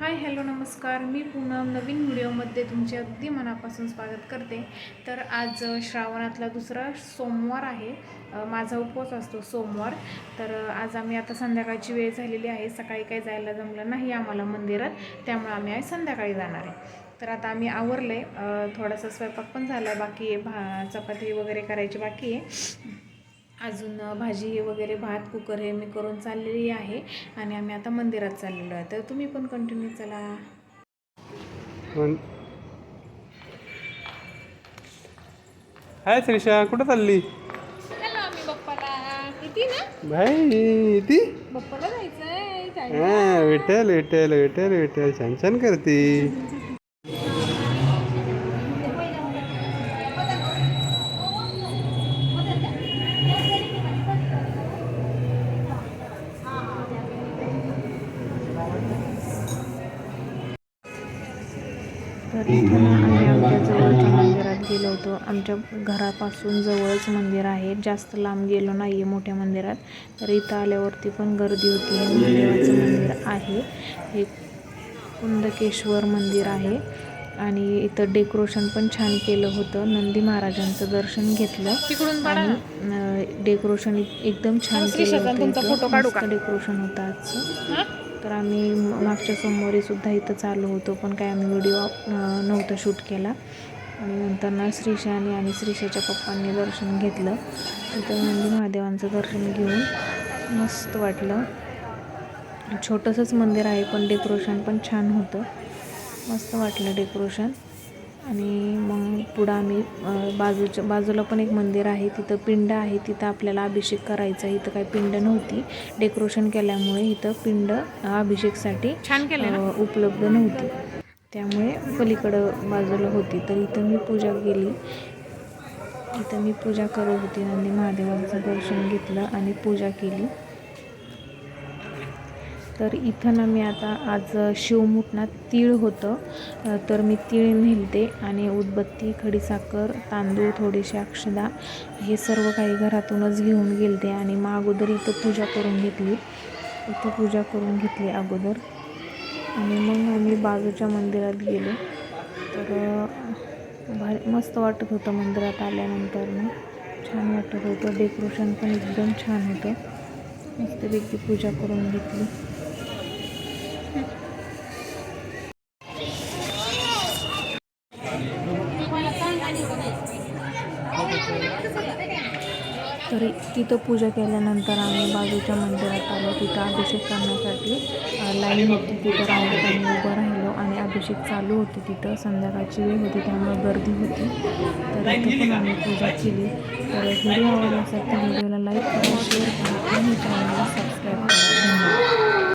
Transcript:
Hi hello नमस्कार. मी पूनम. नवीन व्हिडिओमध्ये तुमचे अगदी मनापासून स्वागत करते. तर आज श्रावणातला दुसरा सोमवार आहे. माझा उपवास असतो सोमवार. तर आज आम्ही आता संध्याकाळची वेळ झालेली आहे. सकाळी काही जायला जमलं नाही आम्हाला मंदिरात. त्यामुळे आम्ही आज संध्याकाळी जाणार आहे. तर आता आम्ही आवरलं आहे थोडासा स्वयंपाक पण झाला आहे बाकी आहे भा चपाती वगैरे करायची बाकी आहे. अजून भाजी वगैरे भात कुकर हे मी करून चाललेली आहे आणि आम्ही आता मंदिरात चाललेलो आहे. तर तुम्ही पण कंटिन्यू चला. पण हाय श्रीषा कुठं चालली? चला आम्ही बप्पाला. किती ना? बाई ती हा विठ्ठल विठ्ठल विठ्ठल विठ्ठल छान छान करते. तर इथं आम्ही आमच्या जवळच्या मंदिरात गेलो होतो. आमच्या घरापासून जवळच मंदिर आहे. जास्त लांब गेलो नाही आहे मोठ्या मंदिरात. तर इथं आल्यावरती पण गर्दी होती. हे महादेवाचं मंदिर आहे. हे कुंदकेश्वर मंदिर आहे. आणि इथं डेकोरेशन पण छान केलं होतं. नंदी महाराजांचं दर्शन घेतलं. तिकडून आणि डेकोरेशन एकदम छान केलं होतं डेकोरेशन होतं आजचं. तर आम्ही मागच्या सोमवारी सुद्धा इथं चालू होतो पण काय आम्ही व्हिडिओ नव्हता शूट केला. आणि नंतर ना श्रीशाने आणि श्रीशाच्या पप्पांनी दर्शन घेतलं. तिथं म्हणजे महादेवांचं दर्शन घेऊन मस्त वाटलं. छोटंसंच मंदिर आहे पण डेकोरेशन पण छान होतं. मस्त वाटलं डेकोरेशन आणि मग पुढं आम्ही बाजूच्या बाजूला पण एक मंदिर आहे तिथं पिंड आहे तिथं आपल्याला अभिषेक करायचा इथं काही पिंड नव्हती. डेकोरेशन केल्यामुळे इथं पिंड अभिषेकसाठी छान केलं उपलब्ध नव्हती. त्यामुळे पलीकडं बाजूला होती. तर इथं मी पूजा केली. इथं मी पूजा करत होती नंदी महादेवांचं दर्शन घेतलं आणि पूजा केली. तर इथं ना मी आता आज शिवमुठना तीळ होतं. तर मी तीळ नेलते आणि उदबत्ती खडीसाखर तांदूळ थोडीशी अक्षदा हे सर्व काही घरातूनच घेऊन गेलते आणि मग अगोदर इथं पूजा करून घेतली. इथं पूजा करून घेतली अगोदर. आणि मग आम्ही बाजूच्या मंदिरात गेलो. तर भारी मस्त वाटत होतं मंदिरात आल्यानंतर मग छान वाटत होतं. डेकोरेशन पण एकदम छान होतं. मस्तपैकी पूजा करून घेतली. तरी तिथं पूजा केल्यानंतर आम्ही बाजूच्या मंदिरात आलो तिथं अभिषेक करण्यासाठी लाईन होती तिथं रांगेत आम्ही उभं राहिलो आणि अभिषेक चालू होते तिथं. संध्याकाळची वेळ होती त्यामुळे गर्दी होती. तर इथं पण आम्ही पूजा केली. तर व्हिडिओ आवडला असेल तर व्हिडिओला लाईक करा शेअर करा आणि चॅनलला सबस्क्राईब करा. धन्यवाद.